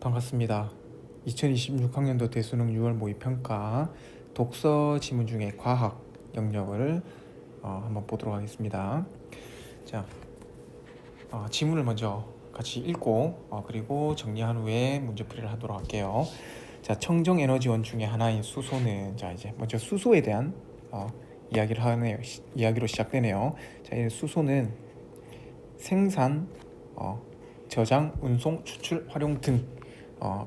반갑습니다. 2026학년도 대수능 6월 모의평가 독서 지문 중에 과학 영역을 어, 한번 보도록 하겠습니다. 자, 어, 지문을 먼저 같이 읽고 어, 그리고 정리한 후에 문제풀이를 하도록 할게요. 자, 청정 에너지원 중에 하나인 수소는 자 이제 먼저 수소에 대한 어, 이야기를 하네요. 시, 이야기로 시작되네요. 자, 이 수소는 생산, 어, 저장, 운송, 추출, 활용 등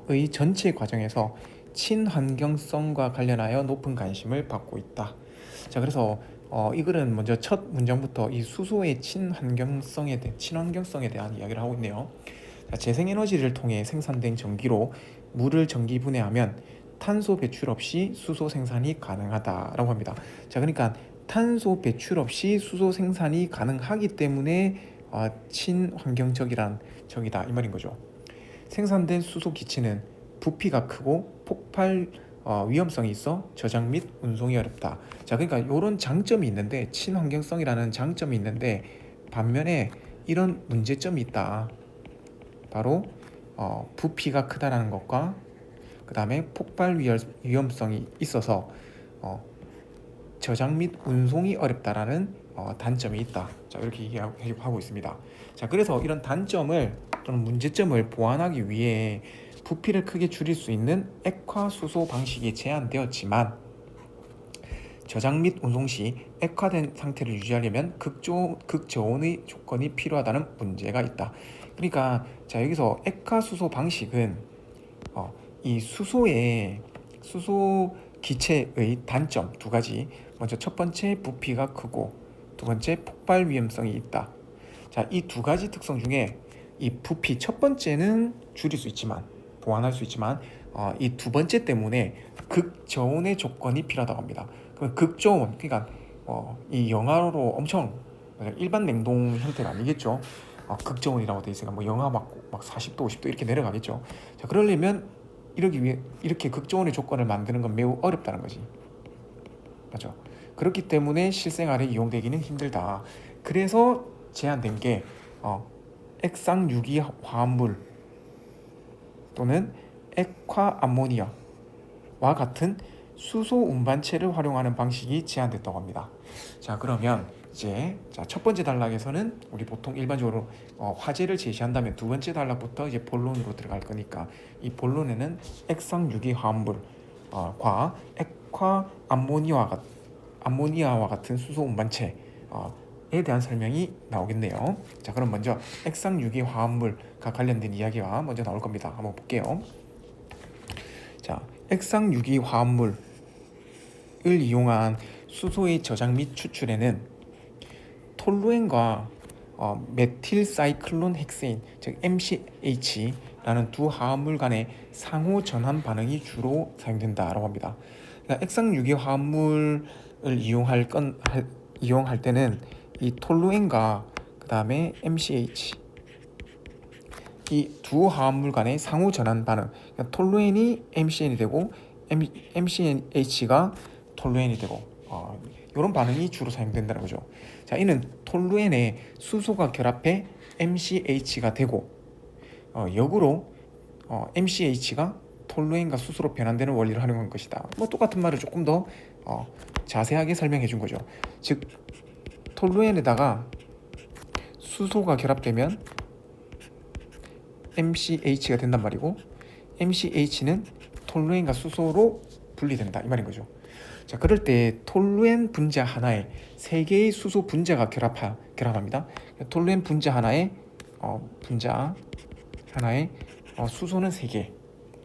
의 전체 과정에서 친환경성과 관련하여 높은 관심을 받고 있다. 자, 그래서 어, 이 글은 먼저 첫 문장부터 이 수소의 친환경성에 대한 친환경성에 대한 이야기를 하고 있네요. 자, 재생에너지를 통해 생산된 전기로 물을 전기 분해하면 탄소 배출 없이 수소 생산이 가능하다라고 합니다. 자, 그러니까 탄소 배출 없이 수소 생산이 가능하기 때문에 어, 친환경적이란 적이다 이 말인 거죠. 생산된 수소 기체는 부피가 크고 폭발 어, 위험성이 있어 저장 및 운송이 어렵다. 자, 그러니까 이런 장점이 있는데 친환경성이라는 장점이 있는데 반면에 이런 문제점이 있다. 바로 어, 부피가 크다라는 것과 그 다음에 폭발 위험, 위험성이 있어서 어, 저장 및 운송이 어렵다라는 어, 단점이 있다. 자 이렇게 얘기하고 있습니다. 자 그래서 이런 단점을 또는 문제점을 보완하기 위해 부피를 크게 줄일 수 있는 액화수소 방식이 제한되었지만 저장 및 운송 시 액화된 상태를 유지하려면 극조, 극저온의 조건이 필요하다는 문제가 있다. 그러니까 자 여기서 액화수소 방식은 어, 이 수소의 수소 기체의 단점 두 가지. 먼저 첫 번째 부피가 크고 두 번째 폭발 위험성이 있다. 자, 이 두 가지 특성 중에 이 부피 첫 번째는 줄일 수 있지만 보완할 수 있지만 어, 이 두 번째 때문에 극저온의 조건이 필요하다고 합니다. 그럼 극저온 그러니까 어, 이 영하로 엄청 일반 냉동 형태가 아니겠죠. 어, 극저온이라고 돼 있으니까 뭐 영하 막, 막 40도, 50도 이렇게 내려가겠죠. 자, 그러려면 이러기 위해 이렇게 극저온의 조건을 만드는 건 매우 어렵다는 거지. 맞죠? 그렇기 때문에 실생활에 이용되기는 힘들다. 그래서 제한된 게 어, 액상 유기 화합물 또는 액화 암모니아와 같은 수소 운반체를 활용하는 방식이 제한됐다고 합니다. 자 그러면 이제 자, 첫 번째 단락에서는 우리 보통 일반적으로 어, 화제를 제시한다면 두 번째 단락부터 이제 본론으로 들어갈 거니까 이 본론에는 액상 유기 화합물과 어, 액화 암모니아와 같 암모니아와 같은 수소 운반체에 대한 설명이 나오겠네요. 자, 그럼 먼저 액상 유기 화합물과 관련된 이야기가 먼저 나올 겁니다. 한번 볼게요. 자, 액상 유기 화합물을 이용한 수소의 저장 및 추출에는 톨루엔과 어, 메틸 사이클론 헥세인 즉 MCH라는 두 화합물 간의 상호 전환 반응이 주로 사용된다라고 합니다. 그러니까 액상 유기 화합물 을 이용할 건 할, 이용할 때는 이 톨루엔과 그 다음에 MCH 이 두 화합물 간의 상호 전환 반응 그러니까 톨루엔이 MCN이 되고 M, MCH가 톨루엔이 되고 어, 이런 반응이 주로 사용된다는 거죠. 자, 이는 톨루엔에 수소가 결합해 MCH가 되고 어, 역으로 어, MCH가 톨루엔과 수소로 변환되는 원리를 활용한 것이다. 뭐 똑같은 말을 조금 더 어, 자세하게 설명해 준 거죠. 즉 톨루엔에다가 수소가 결합되면 MCH가 된단 말이고 MCH는 톨루엔과 수소로 분리된다 이 말인 거죠. 자 그럴 때 톨루엔 분자 하나에 세 개의 수소 분자가 결합하, 결합합니다. 톨루엔 분자 하나에 어, 분자 하나에 어, 수소는 세 개.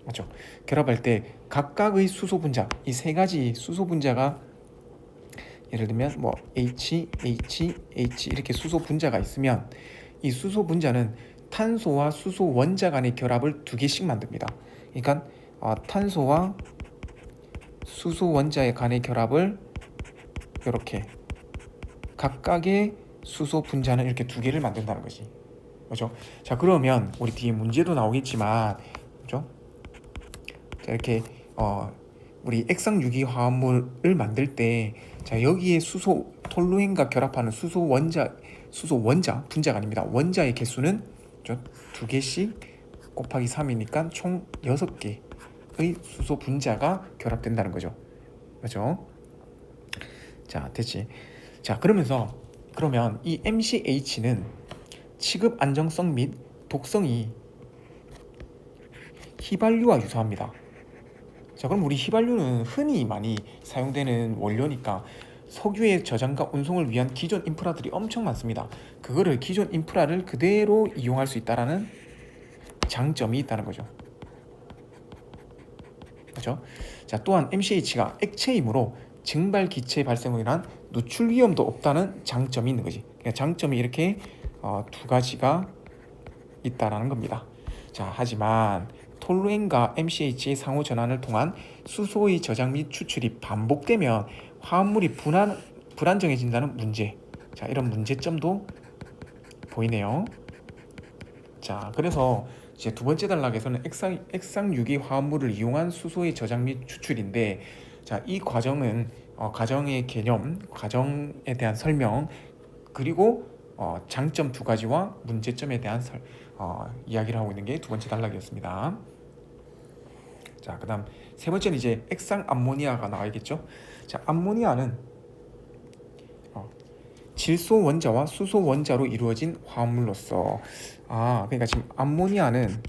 맞죠? 결합할 때 각각의 수소 분자 이 세 가지 수소 분자가 예를 들면 뭐 H, H, H 이렇게 수소 분자가 있으면 이 수소 분자는 탄소와 수소 원자 간의 결합을 두 개씩 만듭니다. 그러니까 어, 탄소와 수소 원자의 간의 결합을 이렇게 각각의 수소 분자는 이렇게 두 개를 만든다는 거지. 그죠? 자 그러면 우리 뒤에 문제도 나오겠지만, 그죠? 자 이렇게 어 우리 액상 유기 화합물을 만들 때 자 여기에 수소 톨루엔과 결합하는 수소 원자 수소 원자 분자가 아닙니다. 원자의 개수는 두 개씩 곱하기 3이니까 총 6개의 수소 분자가 결합된다는 거죠. 맞죠? 자, 됐지. 자, 그러면서 그러면 이 MCH는 취급 안정성 및 독성이 휘발유와 유사합니다. 자, 그럼 우리 휘발유는 흔히 많이 사용되는 원료니까 석유의 저장과 운송을 위한 기존 인프라들이 엄청 많습니다. 그거를 기존 인프라를 그대로 이용할 수 있다라는 장점이 있다는 거죠. 그렇죠? 자, 또한 MCH가 액체이므로 증발 기체 발생으로 인한 누출 위험도 없다는 장점이 있는 거지. 그러니까 장점이 이렇게 어, 두 가지가 있다라는 겁니다. 자, 하지만 톨루엔과 MCH의 상호 전환을 통한 수소의 저장 및 추출이 반복되면 화합물이 불안 불안정해진다는 문제. 자, 이런 문제점도 보이네요. 자, 그래서 이제 두 번째 단락에서는 액상 액상 유기 화합물을 이용한 수소의 저장 및 추출인데, 자, 이 과정은 어, 과정의 개념, 과정에 대한 설명, 그리고 어, 장점 두 가지와 문제점에 대한 설, 어, 이야기를 하고 있는 게 두 번째 단락이었습니다. 자, 그 다음 세 번째는 이제 액상 암모니아가 나와야겠죠. 자, 암모니아는 어, 질소 원자와 수소 원자로 이루어진 화합물로서 아, 그러니까 지금 암모니아는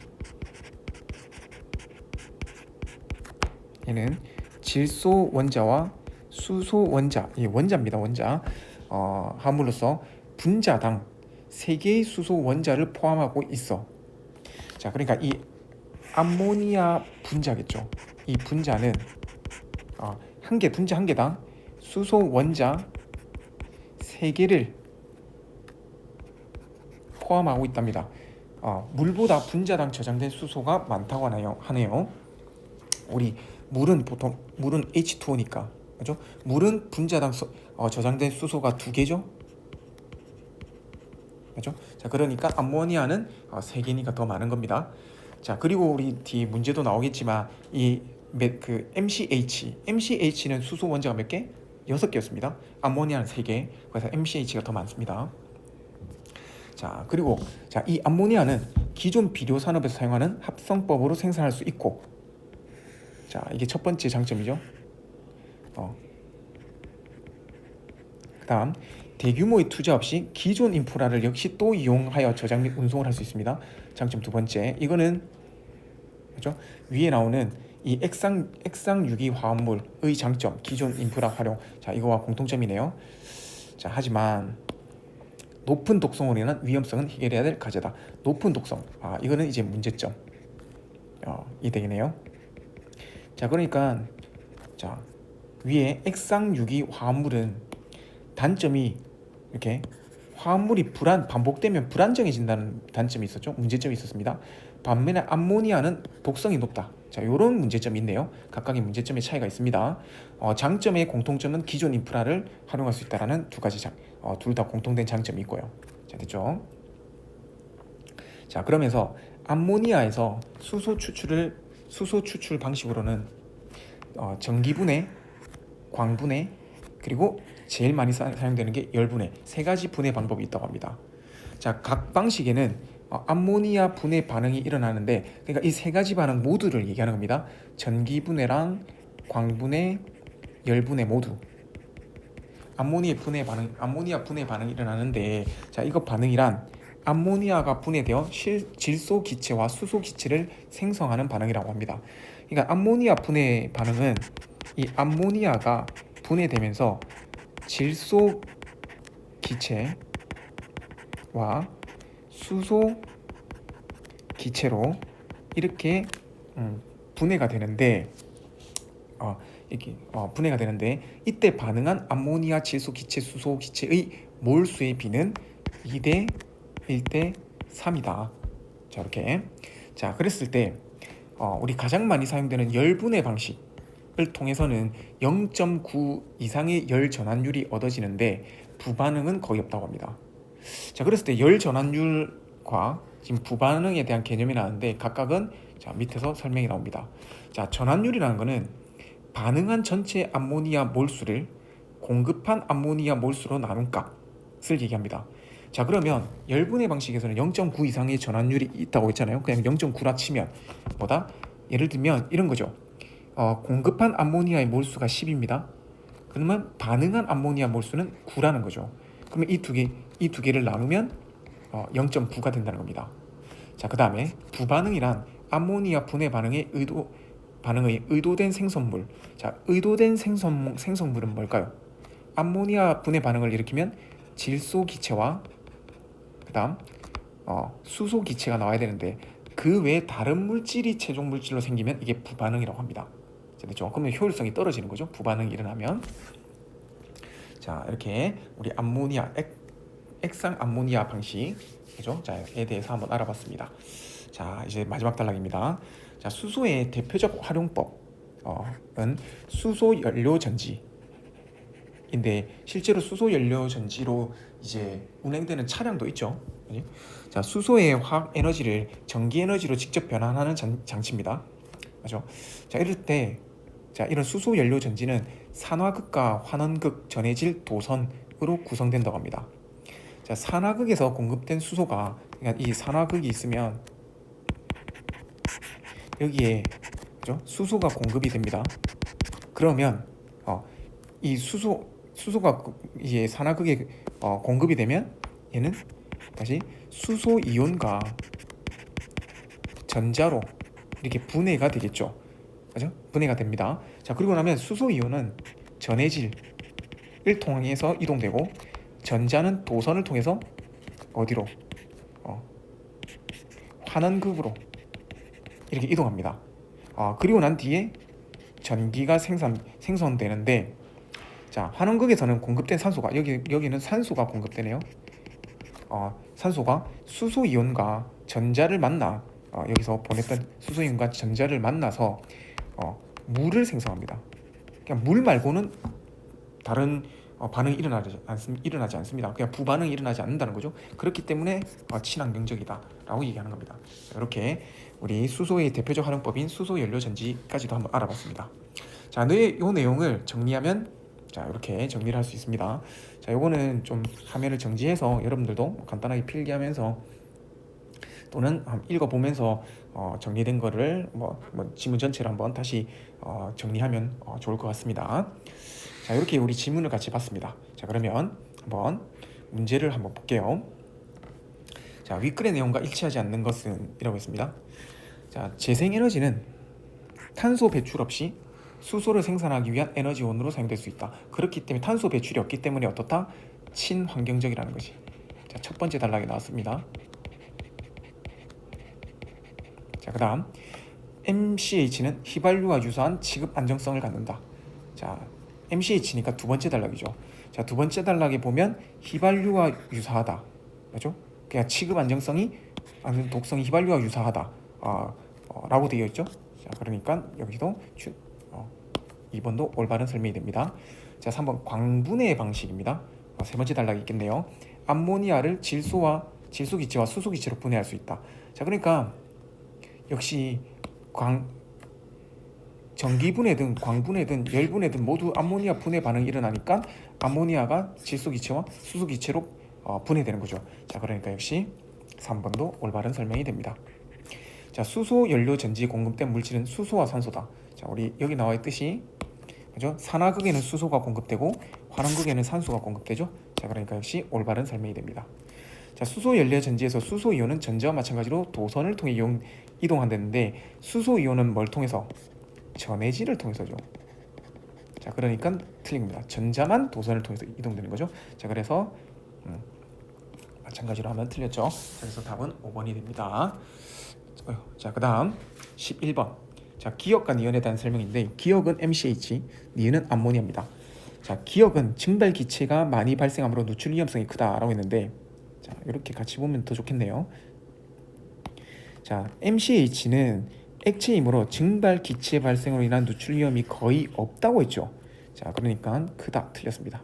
얘는 질소 원자와 수소 원자, 이 원자입니다. 원자 어, 화합물로서 분자당 세 개의 수소 원자를 포함하고 있어. 자, 그러니까 이 암모니아 분자겠죠. 이 분자는 어, 한개 분자 한 개당 수소 원자 세 개를 포함하고 있답니다. 어, 물보다 분자당 저장된 수소가 많다고 하네요. 하네요. 우리 물은 보통 물은 H2O니까 그죠? 물은 분자당 수, 어, 저장된 수소가 두 개죠. 그죠? 자 그러니까 암모니아는 어, 세 개니까 더 많은 겁니다. 자 그리고 우리 뒤 문제도 나오겠지만 이 그 MCH, MCH는 수소 원자가 몇 개? 여섯 개였습니다. 암모니아는 세 개. 그래서 MCH가 더 많습니다. 자 그리고 자 이 암모니아는 기존 비료 산업에서 사용하는 합성법으로 생산할 수 있고 자 이게 첫 번째 장점이죠. 어. 그다음 대규모의 투자 없이 기존 인프라를 역시 또 이용하여 저장 및 운송을 할 수 있습니다. 장점 두 번째 이거는 그죠 위에 나오는 이 액상 액상 유기 화합물의 장점 기존 인프라 활용 자 이거와 공통점이네요. 자 하지만 높은 독성으로 인한 위험성은 해결해야 될 과제다. 높은 독성 아 이거는 이제 문제점 어, 이 되겠네요. 자 그러니까 자 위에 액상 유기 화합물은 단점이 이렇게 화합물이 불안 반복되면 불안정해진다는 단점이 있었죠. 문제점이 있었습니다. 반면에 암모니아는 독성이 높다. 자, 이런 문제점이 있네요. 각각의 문제점의 차이가 있습니다. 어, 장점의 공통점은 기존 인프라를 활용할 수 있다라는 두 가지 장, 어, 둘 다 공통된 장점이 있고요. 자, 됐죠? 자, 그러면서 암모니아에서 수소 추출을 수소 추출 방식으로는 어, 전기분해, 광분해, 그리고 제일 많이 사, 용되는 게 열분해 세 가지 분해 방법이 있다고 합니다. 자, 각 방식에는 어, 암모니아 분해 반응이 일어나는데 그러니까 이 세 가지 반응 모두를 얘기하는 겁니다. 전기 분해랑 광분해, 열분해 모두. 암모니아 분해 반응, 암모니아 분해 반응이 일어나는데 자, 이거 반응이란 암모니아가 분해되어 실, 질소 기체와 수소 기체를 생성하는 반응이라고 합니다. 그러니까 암모니아 분해 반응은 이 암모니아가 분해되면서 질소 기체와 수소 기체로 이렇게 음, 분해가 되는데 어, 이렇게 어, 분해가 되는데 이때 반응한 암모니아 질소 기체 수소 기체의 몰수의 비는 2대 1대 3이다. 자 이렇게 자 그랬을 때 어, 우리 가장 많이 사용되는 열분해 방식 을 통해서는 0.9 이상의 열 전환율이 얻어지는데 부반응은 거의 없다고 합니다. 자, 그랬을 때 열 전환율과 지금 부반응에 대한 개념이 나는데 각각은 자, 밑에서 설명이 나옵니다. 자, 전환율이라는 것은 반응한 전체 암모니아 몰수를 공급한 암모니아 몰수로 나눈 값을 얘기합니다. 자 그러면 열분의 방식에서는 0.9 이상의 전환율이 있다고 했잖아요. 그냥 0.9라 치면 뭐다? 예를 들면 이런 거죠. 어, 공급한 암모니아의 몰수가 10입니다. 그러면 반응한 암모니아 몰수는 9라는 거죠. 그러면 이 두 개, 이 두 개를 나누면 어, 0.9가 된다는 겁니다. 자, 그 다음에 부반응이란 암모니아 분해 반응의 의도 반응의 의도된 생성물. 자, 의도된 생성 생성물은 뭘까요? 암모니아 분해 반응을 일으키면 질소 기체와 그 다음 어, 수소 기체가 나와야 되는데 그 외에 다른 물질이 최종 물질로 생기면 이게 부반응이라고 합니다. 자, 됐죠? 그러면 효율성이 떨어지는 거죠. 부반응이 일어나면 자 이렇게 우리 암모니아 액, 액상 암모니아 방식 그죠? 자에 대해서 한번 알아봤습니다. 자 이제 마지막 단락입니다. 자 수소의 대표적 활용법은 수소 연료 전지. 인데 실제로 수소 연료 전지로 이제 운행되는 차량도 있죠. 자 수소의 화학 에너지를 전기 에너지로 직접 변환하는 장, 장치입니다. 맞죠? 자 이럴 때, 자 이런 수소 연료 전지는 산화극과 환원극 전해질 도선으로 구성된다고 합니다. 자 산화극에서 공급된 수소가 그러니까 이 산화극이 있으면 여기에 그죠? 수소가 공급이 됩니다. 그러면 어, 이 수소 수소가 그- 이제 산화극에 어, 공급이 되면 얘는 다시 수소 이온과 전자로 이렇게 분해가 되겠죠. 그죠? 분해가 됩니다. 자 그리고 나면 수소 이온은 전해질을 통해서 이동되고 전자는 도선을 통해서 어디로 어, 환원극으로 이렇게 이동합니다. 아 그리고 난 뒤에 전기가 생산 생성되는데 자 환원극에서는 공급된 산소가 여기 여기는 산소가 공급되네요. 어, 산소가 수소 이온과 전자를 만나 어, 여기서 보냈던 수소 이온과 전자를 만나서 어, 물을 생성합니다. 그냥 물 말고는 다른 어, 반응이 일어나지 않습 일어나지 않습니다. 그냥 부반응이 일어나지 않는다는 거죠. 그렇기 때문에 어, 친환경적이다라고 얘기하는 겁니다. 이렇게 우리 수소의 대표적 활용법인 수소 연료 전지까지도 한번 알아봤습니다. 자, 네, 요 내용을 정리하면 자 이렇게 정리를 할 수 있습니다. 자, 요거는 좀 화면을 정지해서 여러분들도 간단하게 필기하면서 또는 읽어보면서 어, 정리된 거를 뭐, 뭐 지문 전체를 한번 다시 어, 정리하면 어, 좋을 것 같습니다. 자 이렇게 우리 지문을 같이 봤습니다. 자 그러면 한번 문제를 한번 볼게요. 자 윗글의 내용과 일치하지 않는 것은 이라고 했습니다. 자 재생 에너지는 탄소 배출 없이 수소를 생산하기 위한 에너지원으로 사용될 수 있다. 그렇기 때문에 탄소 배출이 없기 때문에 어떻다? 친환경적이라는 것이. 자, 첫 번째 단락에 나왔습니다. 자, 그 다음 MCH는 휘발유와 유사한 취급 안정성을 갖는다. 자, MCH니까 두 번째 단락이죠. 자, 두 번째 단락에 보면 휘발유와 유사하다. 맞죠? 그냥 취급 안정성이 아니 독성이 휘발유와 유사하다. 아, 어, 라고 되어 있죠. 자, 그러니까 여기도 추, 어, 2번도 올바른 설명이 됩니다. 자, 3번 광분해 방식입니다. 어, 세 번째 단락이 있겠네요. 암모니아를 질소와 질소 기체와 수소 기체로 분해할 수 있다. 자, 그러니까 역시 광 전기 분해든 광분해든 열 분해든 모두 암모니아 분해 반응이 일어나니까 암모니아가 질소 기체와 수소 기체로 어, 분해되는 거죠. 자, 그러니까 역시 3번도 올바른 설명이 됩니다. 자, 수소 연료 전지에 공급된 물질은 수소와 산소다. 자, 우리 여기 나와 있듯이 그죠? 산화극에는 수소가 공급되고 환원극에는 산소가 공급되죠. 자, 그러니까 역시 올바른 설명이 됩니다. 자, 수소 연료 전지에서 수소 이온은 전자와 마찬가지로 도선을 통해 이용, 이동한다는데 수소 이온은 뭘 통해서 전해질을 통해서죠. 자, 그러니까 틀린 겁니다. 전자만 도선을 통해서 이동되는 거죠. 자, 그래서 음, 마찬가지로 하면 틀렸죠. 그래서 답은 5번이 됩니다. 자, 그다음 11번. 자, 기억과 니은에 대한 설명인데 기억은 MCH, 니은은 암모니아입니다. 자, 기억은 증발 기체가 많이 발생하므로 누출 위험성이 크다라고 했는데 자, 이렇게 같이 보면 더 좋겠네요. 자, MCH는 액체이므로 증발 기체 발생으로 인한 누출 위험이 거의 없다고 했죠. 자, 그러니까 크다 틀렸습니다.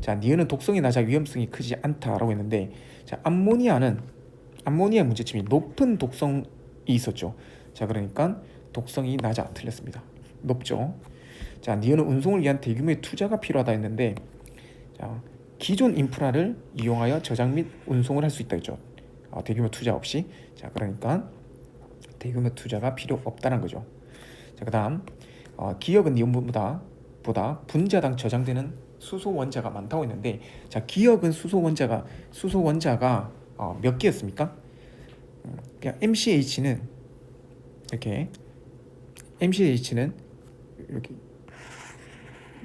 자, 니은은 독성이 낮아 위험성이 크지 않다라고 했는데 자, 암모니아는 암모니아 문제점이 높은 독성이 있었죠. 자, 그러니까 독성이 낮아 틀렸습니다. 높죠. 자, 니은은 운송을 위한 대규모의 투자가 필요하다 했는데 자, 기존 인프라를 이용하여 저장 및 운송을 할 수 있다 했죠. 어, 대규모 투자 없이. 자, 그러니까 대규모 투자가 필요 없다는 거죠. 자, 그다음 어, 기업은 이온보다 보다 분자당 저장되는 수소 원자가 많다고 했는데 자, 기업은 수소 원자가 수소 원자가 어, 몇 개였습니까? 음, 그냥 MCH는 이렇게 MCH는 이렇게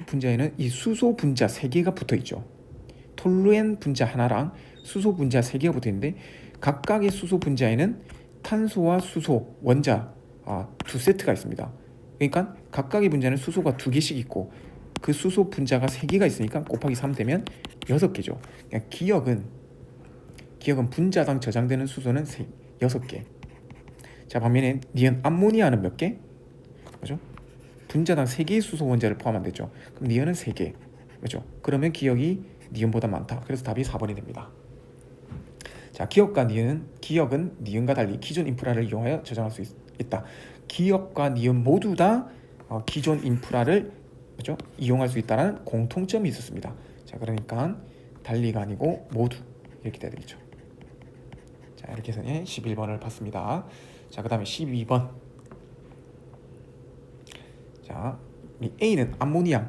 분자에는 이 수소 분자 세 개가 붙어 있죠. 톨루엔 분자 하나랑 수소 분자 세 개가 붙어 있는데 각각의 수소 분자에는 탄소와 수소 원자 아, 두 세트가 있습니다. 그러니까 각각의 분자는 수소가 두 개씩 있고 그 수소 분자가 세 개가 있으니까 곱하기 3 되면 여섯 개죠. 그러니까 기억은 기억은 분자당 저장되는 수소는 세, 여섯 개. 자 반면에 니은 암모니아는 몇 개? 그죠? 분자당 세 개의 수소 원자를 포함하면 되죠. 그럼 니은은 세 개. 그죠? 그러면 기억이 니은보다 많다. 그래서 답이 4번이 됩니다. 자, 기억과 니은, 기억은 니은과 달리 기존 인프라를 이용하여 저장할 수 있, 다 기억과 니은 모두 다 어, 기존 인프라를 그죠? 이용할 수 있다는 공통점이 있었습니다. 자, 그러니까 달리가 아니고 모두 이렇게 돼야 되겠죠. 자, 이렇게 해서 11번을 봤습니다. 자, 그 다음에 12번. 자, 이 A는 암모니아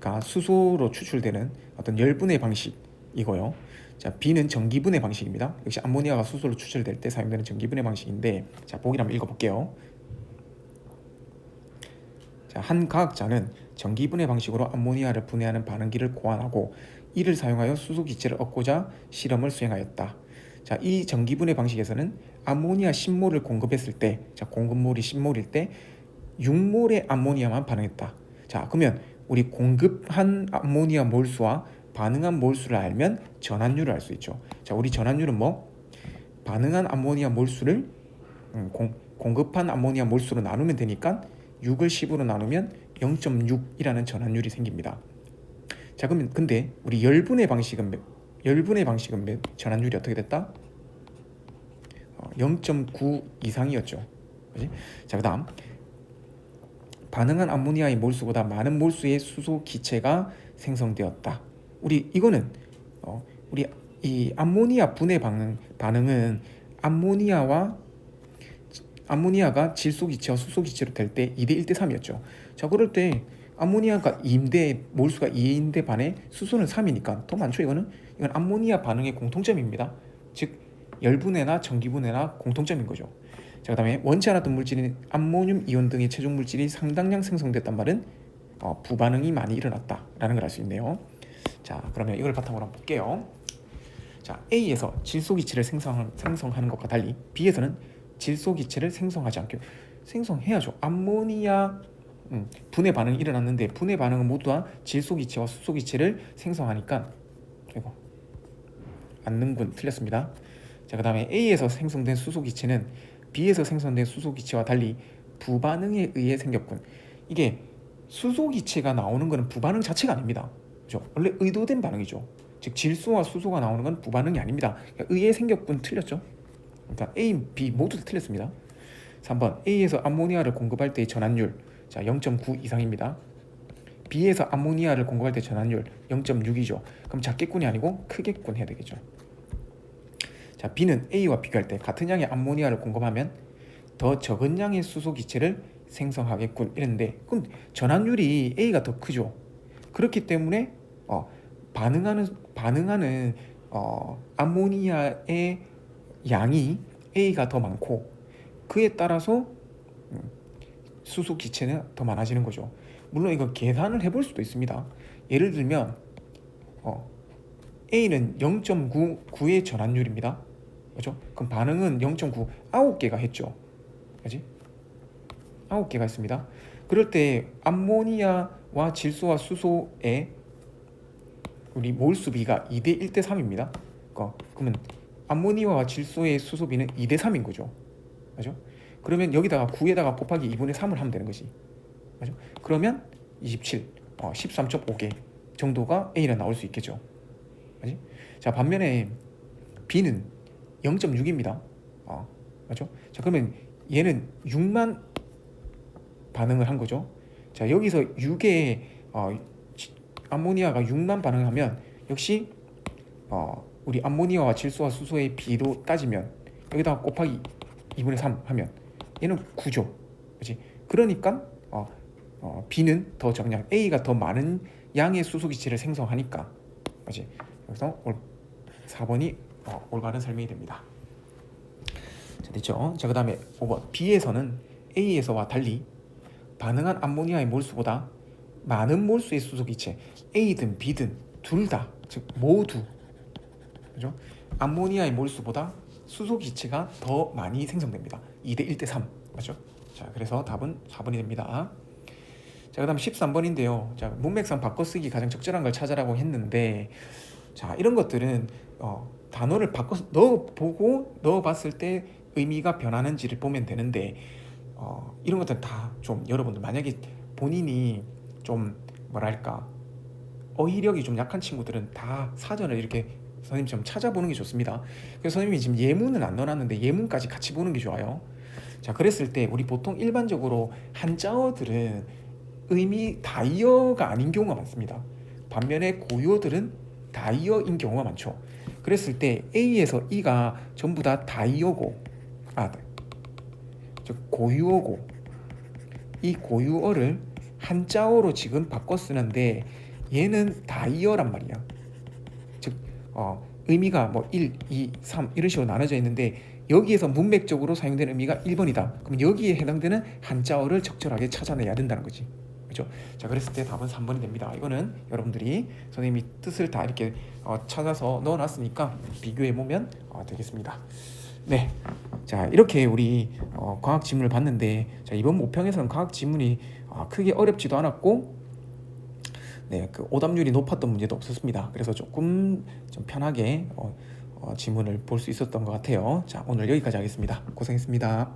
가 수소로 추출되는 어떤 열분의 방식이고요. 자, B는 전기분해 방식입니다. 역시 암모니아가 수소로 추출될 때 사용되는 전기분해 방식인데, 자, 보기 한번 읽어볼게요. 자, 한 과학자는 전기분해 방식으로 암모니아를 분해하는 반응기를 고안하고 이를 사용하여 수소 기체를 얻고자 실험을 수행하였다. 자, 이 전기분해 방식에서는 암모니아 10몰을 공급했을 때, 자, 공급몰이 10몰일 때 6몰의 암모니아만 반응했다. 자, 그러면 우리 공급한 암모니아 몰수와 반응한 몰수를 알면 전환율을 알 수 있죠. 자, 우리 전환율은 뭐? 반응한 암모니아 몰수를 음, 공, 공급한 암모니아 몰수로 나누면 되니까 6을 10으로 나누면 0.6이라는 전환율이 생깁니다. 자, 그러면 근데 우리 열분의 방식은 몇, 열분의 방식은 몇, 전환율이 어떻게 됐다? 어, 0.9 이상이었죠. 그지? 자, 그다음 반응한 암모니아의 몰수보다 많은 몰수의 수소 기체가 생성되었다. 우리 이거는 어, 우리 이 암모니아 분해 반응 반응은 암모니아와 암모니아가 질소 기체와 수소 기체로 될 때 2대 1대 3이었죠. 자, 그럴 때 암모니아가 2인데 몰수가 2인데 반에 수소는 3이니까 더 많죠. 이거는 이건 암모니아 반응의 공통점입니다. 즉 열분해나 전기분해나 공통점인 거죠. 자, 그다음에 원치 않았던 물질인 암모늄 이온 등의 최종 물질이 상당량 생성됐단 말은 어, 부반응이 많이 일어났다라는 걸 알 수 있네요. 자, 그러면 이걸 바탕으로 한번 볼게요. 자, A에서 질소 기체를 생성, 생성하는 것과 달리 B에서는 질소 기체를 생성하지 않게 생성해야죠. 암모니아 음, 분해 반응이 일어났는데 분해 반응은 모두 다 질소 기체와 수소 기체를 생성하니까 이거 안능군 틀렸습니다. 자, 그다음에 A에서 생성된 수소 기체는 B에서 생성된 수소 기체와 달리 부반응에 의해 생겼군. 이게 수소 기체가 나오는 것은 부반응 자체가 아닙니다. 그죠? 원래 의도된 반응이죠. 즉 질소와 수소가 나오는 건 부반응이 아닙니다. 그러니까 의해 생겼군 틀렸죠? 그러니까 A, B 모두 다 틀렸습니다. 3번 A에서 암모니아를 공급할 때의 전환율 자 0.9 이상입니다. B에서 암모니아를 공급할 때 전환율 0.6이죠. 그럼 작게꾼이 아니고 크게꾼 해야 되겠죠. 자 B는 A와 비교할 때 같은 양의 암모니아를 공급하면 더 적은 양의 수소 기체를 생성하겠군 이랬는데 그럼 전환율이 A가 더 크죠. 그렇기 때문에 어, 반응하는 반응하는 어, 암모니아의 양이 A가 더 많고 그에 따라서 음, 수소 기체는 더 많아지는 거죠. 물론 이거 계산을 해볼 수도 있습니다. 예를 들면 어, A는 0.99의 전환율입니다. 그죠? 그럼 반응은 0.9 9개가 했죠. 그지? 9개가 있습니다. 그럴 때 암모니아와 질소와 수소의 우리 몰수 비가 2대 1대 3입니다. 그러면 암모니아와 질소의 수소비는 2대 3인 거죠. 맞죠? 그러면 여기다가 9에다가 곱하기 2분의 3을 하면 되는 거지. 맞죠? 그러면 27, 어, 13.5개 정도가 A는 나올 수 있겠죠. 맞지? 자, 반면에 B는 0.6입니다. 어, 맞죠? 자, 그러면 얘는 6만 반응을 한 거죠. 자, 여기서 6의 어, 암모니아가 6만 반응하면 역시 어, 우리 암모니아와 질소와 수소의 비도 따지면 여기다가 곱하기 2분의 3 하면 얘는 9죠. 그렇지? 그러니까 어, 어, B는 더 적냐 A가 더 많은 양의 수소 기체를 생성하니까 그렇지? 그래서 올, 4번이 어, 올바른 설명이 됩니다. 자, 됐죠? 자, 그 다음에 5번 B에서는 A에서와 달리 반응한 암모니아의 몰수보다 많은 몰수의 수소기체 A든 B든 둘 다 즉 모두 그죠? 암모니아의 몰수보다 수소기체가 더 많이 생성됩니다. 2대 1대 3 맞죠? 자 그래서 답은 4번이 됩니다. 자 그다음 13번인데요. 자 문맥상 바꿔쓰기 가장 적절한 걸 찾아라고 했는데 자 이런 것들은 어, 단어를 바꿔 넣어 보고 넣어 봤을 때 의미가 변하는지를 보면 되는데 어, 이런 것들은 다 좀 여러분들 만약에 본인이 좀 뭐랄까 어휘력이 좀 약한 친구들은 다 사전을 이렇게 선생님처럼 찾아보는 게 좋습니다. 그래서 선생님이 지금 예문은 안 넣어놨는데 예문까지 같이 보는 게 좋아요. 자 그랬을 때 우리 보통 일반적으로 한자어들은 의미 다이어가 아닌 경우가 많습니다. 반면에 고유어들은 다이어인 경우가 많죠. 그랬을 때 A에서 E가 전부 다 다이어고 아, 즉 고유어고 이 고유어를 한자어로 지금 바꿔 쓰는데 얘는 다이어란 말이야. 즉 어, 의미가 뭐 1, 2, 3 이런 식으로 나눠져 있는데 여기에서 문맥적으로 사용되는 의미가 1번이다. 그럼 여기에 해당되는 한자어를 적절하게 찾아내야 된다는 거지. 그렇죠? 자, 그랬을 때 답은 3번이 됩니다. 이거는 여러분들이 선생님이 뜻을 다 이렇게 어, 찾아서 넣어놨으니까 비교해 보면 어, 되겠습니다. 네, 자 이렇게 우리 어, 과학 지문을 봤는데 자, 이번 모평에서는 과학 지문이 어, 크게 어렵지도 않았고 네, 그 오답률이 높았던 문제도 없었습니다. 그래서 조금 좀 편하게 어, 어, 지문을 볼 수 있었던 것 같아요. 자, 오늘 여기까지 하겠습니다. 고생했습니다.